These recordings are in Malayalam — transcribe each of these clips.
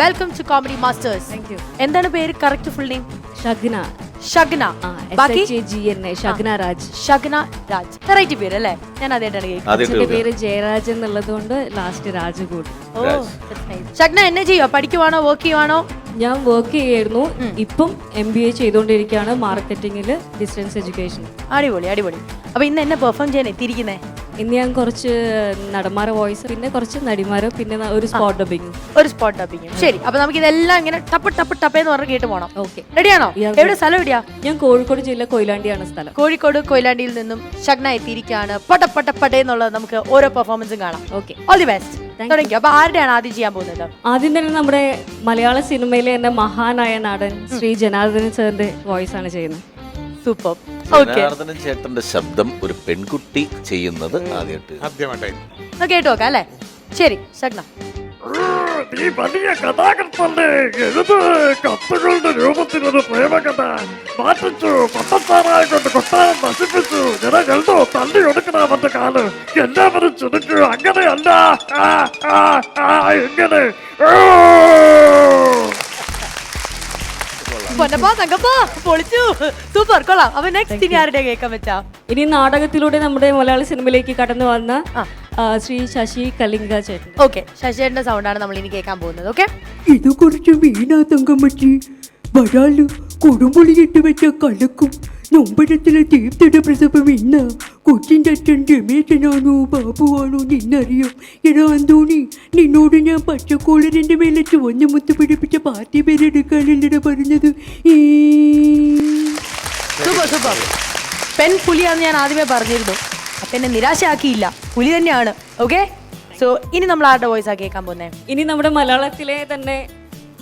Welcome to comedy masters Thank you. എന്താണ് പേര്? Correct full name Shagna. Shagna. ബാക്കി? G N Shagna Raj. Shagna Raj. Variety പേര് അല്ലേ? ഞാൻ അതായിട്ടാണ് കേൾക്കുന്നത്. എന്റെ പേര് ജയരാജ് എന്നുള്ളത് കൊണ്ട് ലാസ്റ്റ് രാജ് കൂടി. ഓ that's nice. ഷഗ്ന എന്നെ ചെയ്യോ? പഠിക്കുവാണോ? വർക്ക് ചെയ്യുവാണോ? ഞാൻ വർക്ക് ചെയ്യായിരുന്നു ഇപ്പം എം ബി എ ചെയ്തുകൊണ്ടിരിക്കുകയാണ് മാർക്കറ്റിംഗിൽ ഡിസ്റ്റൻസ് എഡ്യൂക്കേഷൻ അടിപൊളി അടിപൊളി. അപ്പൊ ഇന്ന് എന്നെ പെർഫോം ചെയ്യാൻ എത്തിയിരിക്കുന്നേ? ഇന്ന് ഞാൻ കുറച്ച് നടന്മാരെ വോയിസ് പിന്നെ കുറച്ച് നടിമാരോ പിന്നെ ഒരു സ്പോട്ട് ഡബിങ് ഒരു സ്പോട്ട് ഡബിങ് ശരി അപ്പൊ നമുക്ക് ഇതെല്ലാം ഇങ്ങനെ ടപ്പ് ടപ്പ് ടപ്പ് എന്ന് പറഞ്ഞ് കേട്ട് പോണം. ഓക്കെ റെഡിയാണോ എവിടെ സ്ഥലം എവിടെയാ? ഞാൻ കോഴിക്കോട് ജില്ല കൊയിലാണ്ടിയാണ് സ്ഥലം. കോഴിക്കോട് കൊയിലാണ്ടിയിൽ നിന്നും ശഗ്ന എത്തിയിരിക്കുകയാണ്. പട്ട പട്ട പട്ടേ എന്നുള്ളത് നമുക്ക് ഓരോ പെർഫോമൻസും കാണാം. ഓക്കെ ഓൾ ദി ബെസ്റ്റ് തുടങ്ങി അപ്പൊ ആരുടെയാണ് ആദ്യം ചെയ്യാൻ പോകുന്നത്? ആദ്യം തന്നെ നമ്മുടെ മലയാള സിനിമയിലെ എന്റെ മഹാനായ നടൻ ശ്രീ ജനാർദ്ദനൻ സാറിന്റെ വോയിസ് ആണ് ചെയ്യുന്നത്. സൂപ്പർ ജനാർദ്ദനൻ ചേട്ടന്റെ ശബ്ദം ഒരു പെൺകുട്ടി ചെയ്യുന്നത് ആദ്യമായിട്ട് ആദ്യമായിട്ടായി. കേട്ടു നോക്കാം അല്ലേ? ശരി ശക്ന നീ വലിയ കഥാകൃത്തല്ലേ എഴുത് കത്തുകളുടെ രൂപത്തിലൊരു പ്രേമകഥ മാറ്റിച്ചു. പട്ടത്താറായ കൊണ്ട് കൊട്ടാരം നശിപ്പിച്ചു. ജനങ്ങളോ തള്ളി ഒടുക്കണ അവന്റെ കാൽ. എല്ലാവരും ചുരുക്കു അങ്ങനെയല്ല. ആ, ആ, ആ, എങ്ങനെ ഓ! പൊന്നപ്പാ തങ്കപ്പാ പൊളിച്ചു. സൂപ്പർ കൊള്ളാം. അപ്പൊ നെക്സ്റ്റ് ഇനി ആരുടെ കേൾക്കാൻ പറ്റാ ഇനി നാടകത്തിലൂടെ നമ്മുടെ മലയാള സിനിമയിലേക്ക് കടന്നു വന്ന ശ്രീ ശശി കലിംഗ ചേട്ടൻ. ഓക്കെ ശശിയുടെ സൗണ്ടാണ് നമ്മൾ ഇനി കേൾക്കാൻ പോകുന്നത് ഓക്കെ ഇത് കുറച്ച് വീണാ തങ്കമ്മച്ചി. വരാൽ കൊടുമ്പുളിയിട്ട് വെച്ച കലക്കും. നൊമ്പരത്തിലെ തീർത്ഥയുടെ പ്രസവം ഇന്ന കൊച്ചിന്റെ അച്ഛൻ രമേശനാണോ? ബാബുവാണോ നിന്നറിയോ? എടാ അന്തോണി നിന്നോട് ഞാൻ പച്ചക്കോളറിന്റെ മേലെ ചുവന്ന മുത്ത് പിടിപ്പിച്ച പാർട്ടി പേരെടുക്കാനല്ലടാ പറഞ്ഞത്. ഈ സൂപ്പർ സൂപ്പർ. പെൺ പുലിയാന്ന് ഞാൻ ആദ്യമേ പറഞ്ഞിരുന്നു. അപ്പൊ എന്നെ നിരാശയാക്കിയില്ല. പുലി തന്നെയാണ്. ഓക്കെ സോ ഇനി നമ്മൾ ആരുടെ വോയിസ് ആ കേൾക്കാൻ പോകുന്നത് ഇനി നമ്മുടെ മലയാളത്തിലെ തന്നെ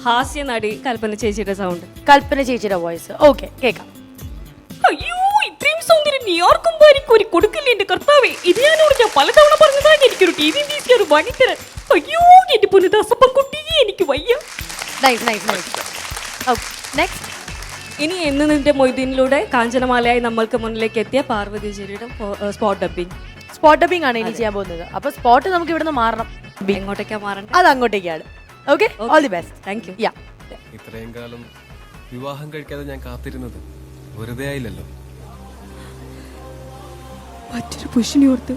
ഹാസ്യ നടി കൽപ്പന ചേച്ചിയുടെ സൗണ്ട് കൽപ്പന ചേച്ചിയുടെ വോയിസ് ഓക്കെ കേൾക്കാം. അയ്യോ ഇത്രയും സൗന്ദര്യം നീ ആർക്കും വാരിക്കോരി കൊടുക്കില്ല എന്റെ കർത്താവേ? ഇത് ഞാനോട് ഞാൻ പലതവണ പറഞ്ഞതാണ് എനിക്കൊരു ടി വി ഒരു വണിത്തരൻ അയ്യോ എന്റെ പുനദാസപ്പം കുട്ടി എനിക്ക് വയ്യ. നൈസ് നൈസ് നൈസ് നെക്സ്റ്റ് ഇനി എന്ന് നിന്റെ മൊയ്തീനിലൂടെ കാഞ്ചനമാലയായി നമ്മൾക്ക് മുന്നിലേക്ക് എത്തിയ പാർവതി ജിരിയുടെ സ്പോട്ട് ഡബിങ് സ്പോട്ട് ഡബിങ് ആണ് ഇനി ചെയ്യാൻ പോകുന്നത്. അപ്പൊ സ്പോട്ട് നമുക്ക് ഇവിടുന്ന് മാറണം. എങ്ങോട്ടേക്കാ മാറണം അത് അങ്ങോട്ടേക്കാണ്. Okay all the best thank you യാ ഇത്രയും കാലം വിവാഹം കഴിക്കാതെ ഞാൻ കാത്തിരുന്നത്. വെറുതെ ആയില്ലല്ലോ. മറ്റൊരു പുരുഷനെ ഓർത്ത്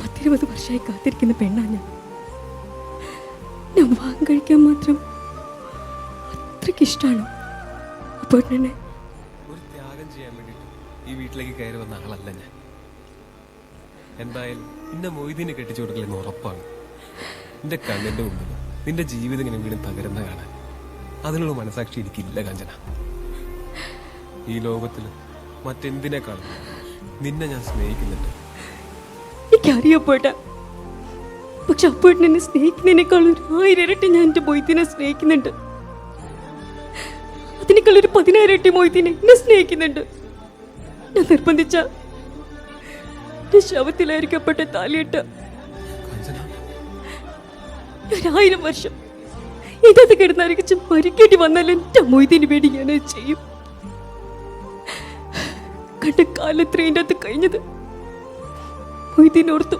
പത്തിരുപത് വർഷമായി കാത്തിരിക്കുന്ന പെണ്ണാണ് ഞാൻ. ഞാൻ വിവാഹം കഴിക്കാൻ മാത്രം അത്രയ്ക്ക് ഇഷ്ടമാണോ അപ്പോൾ തന്നെ ഒരു ത്യാഗം ചെയ്യാൻ വേണ്ടിയിട്ട് ഈ വീട്ടിലേക്ക് കയറി വന്ന ആളല്ല ഞാൻ. എന്തായാലും നിന്നെ മൊയ്തീനെ കെട്ടിച്ചു കൊടുക്കില്ലെന്ന് ഉറപ്പാണ്. നിന്റെ കണ്ണിന്റെ മുമ്പിൽ നിന്റെ ജീവിതം ഇങ്ങനെ വീണ്ടും തകരുന്ന കാണാൻ അതിനുള്ള മനസാക്ഷി എനിക്കില്ല കാഞ്ചന. ഈ ലോകത്തിൽ മറ്റെന്തിനേക്കാളും നിന്നെ ഞാൻ സ്നേഹിക്കുന്നുണ്ട്. എനിക്കറിയപ്പോട്ടെ പക്ഷെ അപ്പോഴും എന്നെ സ്നേഹിക്കുന്നതിനേക്കാൾ ഒരു ആയിരം ഇരട്ടി ഞാൻ എന്റെ മൊയ്ത്തിനെ സ്നേഹിക്കുന്നുണ്ട്. അതിനേക്കാൾ ഒരു പതിനായിരം ഇരട്ടി മൊയ്ത്തിനെ എന്നെ സ്നേഹിക്കുന്നുണ്ട്. ഞാൻ നിർബന്ധിച്ച എന്റെ ശവത്തിലായിരിക്കപ്പെട്ട താലിയിട്ട് ഒരായിരം വർഷം ഇതത് കിടന്നായിരിക്കും മരിക്കേണ്ടി വന്നാലും എന്റെ മൊയ്തിന് വേണ്ടി ഞാൻ ചെയ്യും. കണ്ട എന്റെ അകത്ത് കഴിഞ്ഞത്. മൊയ്തീനോർത്തു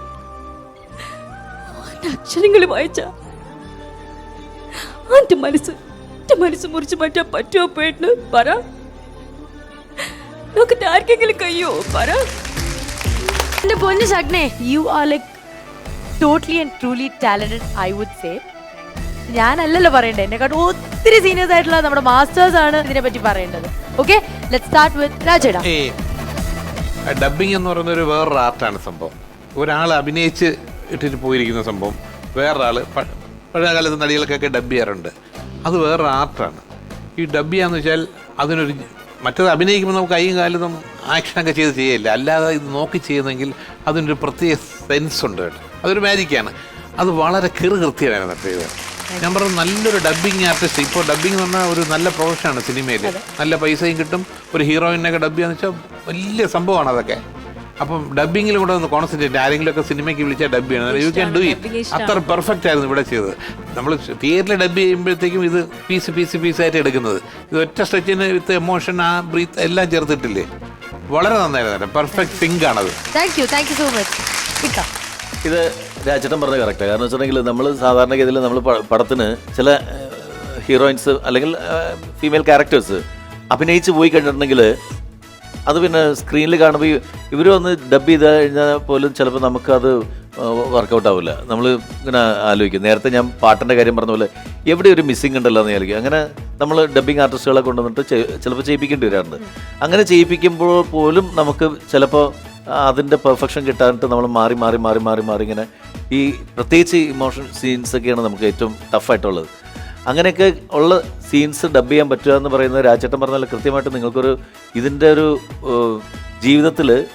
അക്ഷരങ്ങൾ വായിച്ച ആന്റെ മനസ്സ് എന്റെ മനസ്സ് മുറിച്ച് മാറ്റാൻ പറ്റുമോ പേട്ടിന് പറ. നോക്കിട്ട് ആർക്കെങ്കിലും കഴിയോ പറ. എന്റെ പൊന്നു ശഗ്നെ you are like totally and truly talented I would say ഞാനല്ലല്ലോ പറയണ്ടേ എന്നെക്കാട്ടും ഒത്തിരി സീനിയേഴ്സ് ആയിട്ടുള്ള നമ്മുടെ മാസ്റ്റേഴ്സ് ആണ് ഇതിനെ പറ്റി പറയേണ്ടത് ഓക്കെ ലെറ്റ് സ്റ്റാർട്ട് വിത്ത് രാജേടാ ഡബിങ് എന്ന് പറയുന്ന ഒരു വേറൊരു ആർട്ടാണ് സംഭവം. ഒരാൾ അഭിനയിച്ച് ഇട്ടിട്ട് പോയിരിക്കുന്ന സംഭവം വേറൊരാൾ പഴയ കാലത്ത് നടികൾക്കൊക്കെ ഡബ് ചെയ്യാറുണ്ട്. അത് വേറൊരു ആർട്ടാണ് ഈ ഡബ് ചെയ്യാന്ന് വെച്ചാൽ അതിനൊരു മറ്റത് അഭിനയിക്കുമ്പോൾ നമുക്ക് കൈയും കാലും ആക്ഷനൊക്കെ ചെയ്ത് ചെയ്യില്ല അല്ലാതെ ഇത് നോക്കി ചെയ്യുന്നെങ്കിൽ അതിനൊരു പ്രത്യേക സെൻസ് ഉണ്ട് അതൊരു മാജിക്കാണ് അത് വളരെ കിറു ചെയ്തത് ഞാൻ പറഞ്ഞു നല്ലൊരു ഡബ്ബിങ് ആർട്ടിസ്റ്റ് ഇപ്പോൾ ഡബ്ബിങ് എന്ന് പറഞ്ഞാൽ ഒരു നല്ല പ്രൊഫഷനാണ് സിനിമയിൽ നല്ല പൈസയും കിട്ടും. ഒരു ഹീറോയിനൊക്കെ ഡബ് ചെയ്യാന്ന് വെച്ചാൽ വലിയ സംഭവമാണ് അതൊക്കെ. അപ്പം ഡബ്ബിങ്ങിലും കൂടെ ഒന്ന് കോൺസെൻട്രേറ്റ് ആരെങ്കിലും ഒക്കെ സിനിമയ്ക്ക് വിളിച്ചാൽ ഡബ് ചെയ്യണം. യു ക്യാൻ ഡു ഇറ്റ് അത്ര പെർഫെക്റ്റ് ആയിരുന്നു ഇവിടെ ചെയ്തത്. നമ്മൾ തിയേറ്ററിൽ ഡബ് ചെയ്യുമ്പോഴത്തേക്കും ഇത് പീസ് പീസ് പീസായിട്ട് എടുക്കുന്നത്. ഇത് ഒറ്റ സ്ട്രെച്ചിന് വിത്ത് എമോഷൻ ആ ബ്രീത്ത് എല്ലാം ചേർത്തിട്ടില്ലേ? വളരെ നന്നായിരുന്നു. പെർഫെക്റ്റ് സിങ്ക് ആണത്. Thank you thank you so much ഇത് രാജേട്ടൻ പറഞ്ഞ കറക്റ്റാണ് കാരണം വെച്ചിട്ടുണ്ടെങ്കിൽ നമ്മൾ സാധാരണഗതിയിൽ നമ്മൾ പടത്തിന് ചില ഹീറോയിൻസ് അല്ലെങ്കിൽ ഫീമെയിൽ ക്യാരക്ടേഴ്സ് അഭിനയിച്ച് പോയി കഴിഞ്ഞിട്ടുണ്ടെങ്കിൽ അത് പിന്നെ സ്ക്രീനിൽ കാണുമ്പോൾ ഇവർ വന്ന് ഡബ് ചെയ്ത് കഴിഞ്ഞാൽ പോലും ചിലപ്പോൾ നമുക്കത് വർക്കൗട്ട് ആവില്ല നമ്മൾ ഇങ്ങനെ ആലോചിക്കും. നേരത്തെ ഞാൻ പാട്ടിന്റെ കാര്യം പറഞ്ഞ പോലെ എവിടെ ഒരു മിസ്സിംഗ് ഉണ്ടല്ലോ എന്ന് ആലോചിക്കും അങ്ങനെ നമ്മൾ ഡബ്ബിങ് ആർട്ടിസ്റ്റുകളെ കൊണ്ടുവന്നിട്ട് ചിലപ്പോൾ ചെയ്യിപ്പിക്കേണ്ടി വരാറുണ്ട്. അങ്ങനെ ചെയ്യിപ്പിക്കുമ്പോൾ പോലും നമുക്ക് ചിലപ്പോൾ അതിന്റെ പെർഫെക്ഷൻ കിട്ടാനിട്ട് നമ്മൾ മാറി മാറി മാറി മാറി മാറി ഇങ്ങനെ ഈ പ്രത്യേകിച്ച് ഇമോഷൻ സീൻസ് ഒക്കെയാണ് നമുക്ക് ഏറ്റവും ടഫായിട്ടുള്ളത് അങ്ങനെയൊക്കെ ഉള്ള സീൻസ് ഡബ് ചെയ്യാൻ പറ്റുക എന്ന് പറയുന്നത് രാജേട്ടൻ പറഞ്ഞാൽ കൃത്യമായിട്ട് നിങ്ങൾക്കൊരു ഇതിന്റെ ഒരു ജീവിതത്തിൽ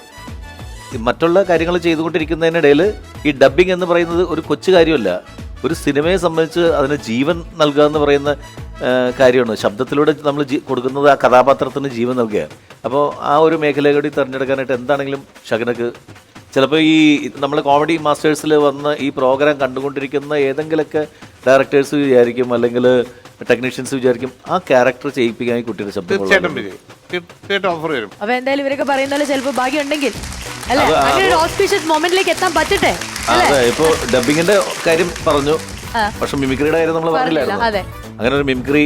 മറ്റുള്ള കാര്യങ്ങൾ ചെയ്തുകൊണ്ടിരിക്കുന്നതിനിടയിൽ ഈ ഡബ്ബിംഗ് എന്ന് പറയുന്നത് ഒരു കൊച്ചു കാര്യമല്ല. ഒരു സിനിമയെ സംബന്ധിച്ച് അതിന് ജീവൻ നൽകുക എന്ന് പറയുന്ന കാര്യമാണ്. ശബ്ദത്തിലൂടെ നമ്മൾ കൊടുക്കുന്നത് ആ കഥാപാത്രത്തിന് ജീവൻ നൽകുകയാണ്. അപ്പോൾ ആ ഒരു മേഖല കൂടി തിരഞ്ഞെടുക്കാനായിട്ട് എന്താണെങ്കിലും ഷഗനക്ക് ചിലപ്പോൾ ഈ നമ്മൾ കോമഡി മാസ്റ്റേഴ്സിൽ വന്ന് ഈ പ്രോഗ്രാം കണ്ടുകൊണ്ടിരിക്കുന്ന ഏതെങ്കിലുമൊക്കെ ഡയറക്ടേഴ്സ് വിചാരിക്കും അല്ലെങ്കിൽ ടെക്നീഷ്യൻസ് വിചാരിക്കും ആ ക്യാരക്ടർ ചെയ്യിപ്പിക്കാൻ കുട്ടിയുടെ ശബ്ദം തീർച്ചയായിട്ടും ഓഫർ വരും. അപ്പൊ എന്തായാലും ഇവരൊക്കെ പറയുന്ന പോലെ ചിലപ്പോൾ ഭാഗ്യം ഉണ്ടെങ്കിൽ. മൊമെന്റിലേക്ക് എത്താൻ പറ്റട്ടെ? അതെ ഇപ്പൊ ഡബിങ്ങിന്റെ കാര്യം പറഞ്ഞു. പക്ഷെ മിമിക്രിയുടെ കാര്യം നമ്മൾ. പറഞ്ഞില്ലായിരുന്നു. അങ്ങനെ ഒരു മിമിക്രി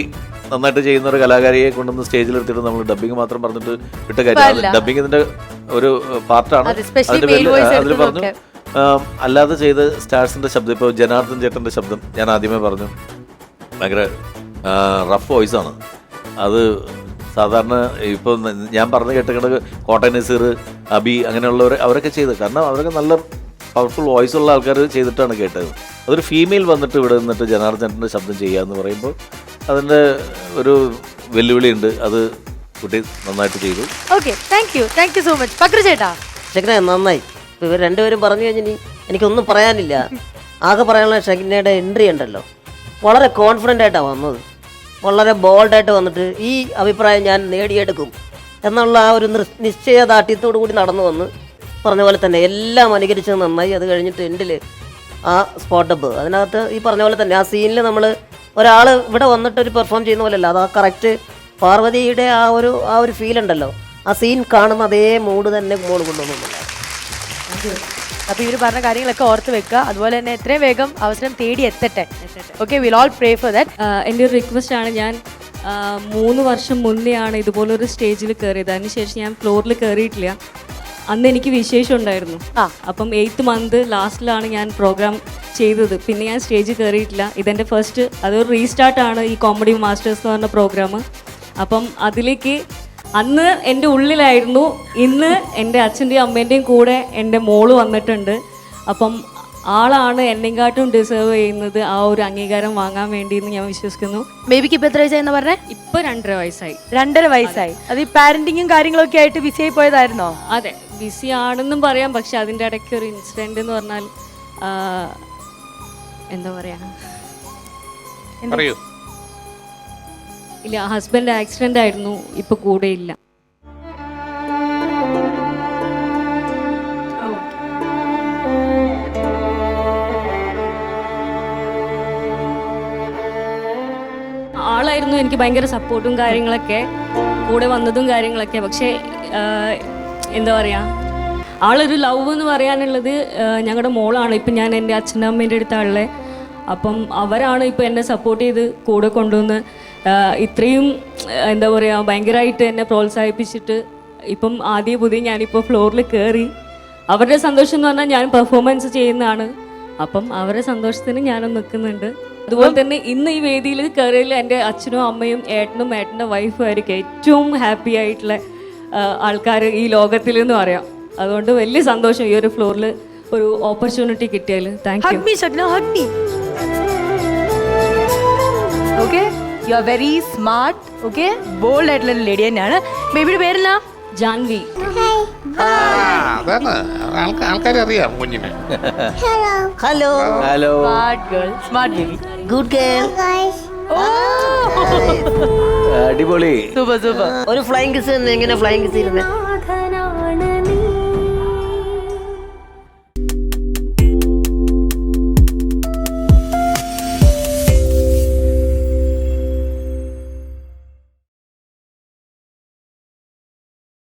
നന്നായിട്ട് ചെയ്യുന്ന ഒരു കലാകാരിയെ കൊണ്ടുവന്ന് സ്റ്റേജിൽ എടുത്തിട്ട് നമ്മൾ ഡബിങ് മാത്രം പറഞ്ഞിട്ട് ഇട്ട കാര്യം. ഡബിങ് ഇതിന്റെ ഒരു പാർട്ടാണ്. അതിന്റെ voice അതിൽ പറഞ്ഞു അല്ലാതെ ചെയ്ത സ്റ്റാർസിന്റെ ശബ്ദം ഇപ്പോൾ ജനാർദ്ദൻ ചേട്ടന്റെ ശബ്ദം ഞാൻ ആദ്യമേ പറഞ്ഞു. ഭയങ്കര റഫ് വോയിസ് ആണ്. അത് സാധാരണ ഇപ്പോൾ ഞാൻ പറഞ്ഞു കേട്ടിട്ടുണ്ട് കോട്ടയം നസീർ അബി അങ്ങനെയുള്ളവർ അവരൊക്കെ ചെയ്ത്. കാരണം അവരൊക്കെ നല്ല പവർഫുൾ വോയിസ് ഉള്ള ആൾക്കാർ ചെയ്തിട്ടാണ് കേട്ടത്. അതൊരു ഫീമെയിൽ വന്നിട്ട് ഇവിടെ നിന്നിട്ട് ജനാർദ്ദനന്റെ ശബ്ദം ചെയ്യുക എന്ന് പറയുമ്പോൾ അതിന്റെ ഒരു വെല്ലുവിളിയുണ്ട് അത് കുട്ടി നന്നായിട്ട് ചെയ്തു. Okay thank you thank you so much Pakru ചേട്ടാ. ഷെഗ്ന നന്നായി. ഇപ്പോൾ ഇവർ രണ്ടുപേരും പറഞ്ഞു കഴിഞ്ഞാൽ എനിക്കൊന്നും പറയാനില്ല. ആകെ പറയാനുള്ള ഷെഗ്നയുടെ എൻട്രി ഉണ്ടല്ലോ. വളരെ കോൺഫിഡന്റ് ആയിട്ടാണ് വന്നത്. വളരെ ബോൾഡായിട്ട് വന്നിട്ട് ഈ അഭിപ്രായം ഞാൻ നേടിയെടുക്കും. എന്നുള്ള ആ ഒരു നിശ്ചയദാർഢ്യത്തോടു കൂടി നടന്നു വന്ന് പറഞ്ഞ പോലെ തന്നെ എല്ലാം അനുകരിച്ചത് നന്നായി. അത് കഴിഞ്ഞിട്ട് എൻഡിൽ ആ സ്പോട്ട് സ്പോട്ടപ്പ് അതിനകത്ത് ഈ പറഞ്ഞ പോലെ തന്നെ ആ സീനിൽ നമ്മൾ ഒരാൾ ഇവിടെ വന്നിട്ട് ഒരു പെർഫോം ചെയ്യുന്ന പോലെയല്ല. അത് ആ കറക്റ്റ് പാർവതിയുടെ ആ ഒരു ആ ഒരു ഫീൽ ഉണ്ടല്ലോ. ആ സീൻ കാണുന്ന അതേ മൂഡ് തന്നെ മോൾ കൊണ്ടുവന്നില്ല അപ്പൊ ഇവർ പറഞ്ഞ കാര്യങ്ങളൊക്കെ ഓർത്ത് വെക്കുക. അതുപോലെ തന്നെ എത്രയും വേഗം അവസരം തേടി എത്തട്ടെ. Okay will all pray for that എന്റെ ഒരു റിക്വസ്റ്റ് ആണ്. ഞാൻ മൂന്ന് വർഷം മുന്നെയാണ് ഇതുപോലൊരു സ്റ്റേജിൽ കയറിയത് അതിനുശേഷം ഞാൻ ഫ്ലോറിൽ കയറിയിട്ടില്ല അന്ന് എനിക്ക് വിശേഷം ഉണ്ടായിരുന്നു. ആ. അപ്പം എയ്ത്ത് മന്ത് ലാസ്റ്റിലാണ് ഞാൻ പ്രോഗ്രാം ചെയ്തത്. പിന്നെ ഞാൻ സ്റ്റേജിൽ കയറിയിട്ടില്ല ഇതെന്റെ ഫസ്റ്റ് അതൊരു റീസ്റ്റാർട്ടാണ് ഈ കോമഡി മാസ്റ്റേഴ്സ് എന്ന് പറഞ്ഞ പ്രോഗ്രാം അപ്പം അതിലേക്ക് അന്ന് എന്റെ ഉള്ളിലായിരുന്നു. ഇന്ന് എന്റെ അച്ഛന്റെയും അമ്മേന്റെയും കൂടെ എന്റെ മോൾ വന്നിട്ടുണ്ട്. അപ്പം ആളാണ് എന്നെങ്കാട്ടും ഡിസേർവ് ചെയ്യുന്നത്. ആ ഒരു അംഗീകാരം വാങ്ങാൻ വേണ്ടി എന്ന് ഞാൻ വിശ്വസിക്കുന്നു. ബേബിക്ക് ഇപ്പൊ എത്ര വയസ്സായെന്ന് പറഞ്ഞേ? ഇപ്പൊ രണ്ടര വയസ്സായി. രണ്ടര വയസ്സായി. അത്. ഈ പാരന്റിങ്ങും കാര്യങ്ങളൊക്കെ ആയിട്ട് ബിസി ആയി പോയതായിരുന്നോ? അതെ. ബിസി ആണെന്നും പറയാം. പക്ഷെ അതിന്റെ ഇടയ്ക്ക് ഒരു ഇൻസിഡന്റ് എന്ന് പറഞ്ഞാൽ എന്താ പറയാ? ഇല്ല ഹസ്ബൻഡ് ആക്സിഡന്റ് ആയിരുന്നു. ഇപ്പൊ കൂടെ ഇല്ല. ആളായിരുന്നു. എനിക്ക് ഭയങ്കര സപ്പോർട്ടും കാര്യങ്ങളൊക്കെ. കൂടെ വന്നതും കാര്യങ്ങളൊക്കെ. പക്ഷേ എന്താ പറയാ? ആളൊരു ലവ് എന്ന് പറയാനുള്ളത് ഞങ്ങളുടെ മോളാണ്. ഇപ്പം ഞാൻ എന്റെ അച്ഛനും അമ്മേന്റെ അടുത്താണുള്ളത് അപ്പം അവരാണ് ഇപ്പം എന്നെ സപ്പോർട്ട് ചെയ്ത് കൂടെ കൊണ്ടുവന്ന് ഇത്രയും എന്താ പറയുക ഭയങ്കരമായിട്ട് എന്നെ പ്രോത്സാഹിപ്പിച്ചിട്ട് ഇപ്പം ആദ്യ പുതിയ ഞാനിപ്പോൾ ഫ്ലോറിൽ കയറി അവരുടെ സന്തോഷം എന്ന് പറഞ്ഞാൽ ഞാൻ പെർഫോമൻസ് ചെയ്യുന്നതാണ്. അപ്പം അവരുടെ സന്തോഷത്തിന് ഞാനും നിൽക്കുന്നുണ്ട്. അതുപോലെ തന്നെ ഇന്ന് ഈ വേദിയിൽ കയറിയതിൽ എന്റെ അച്ഛനും അമ്മയും ഏട്ടനും ഏട്ടന്റെ വൈഫും ആയിരിക്കും ഏറ്റവും ഹാപ്പി ആയിട്ടുള്ള ആൾക്കാർ ഈ ലോകത്തിൽ എന്ന് പറയാം അതുകൊണ്ട് വലിയ സന്തോഷം ഈ ഒരു ഫ്ലോറിൽ ഒരു ഓപ്പർച്യൂണിറ്റി കിട്ടിയാൽ thank you hug me Shagna hug me okay you are very smart okay bold ആയിട്ടുള്ള ലേഡി തന്നെയാണ്. ബേബിയുടെ പേരെന്നാ? ജാൻവി അറിയാം കുഞ്ഞിനെ. Hello hello smart girl smart baby good girl അടിപൊളി. Super super. ഒരു ഫ്ലൈങ് കിസ് എങ്ങനെ ഫ്ലൈങ് കിസ് ഇരുന്നേ.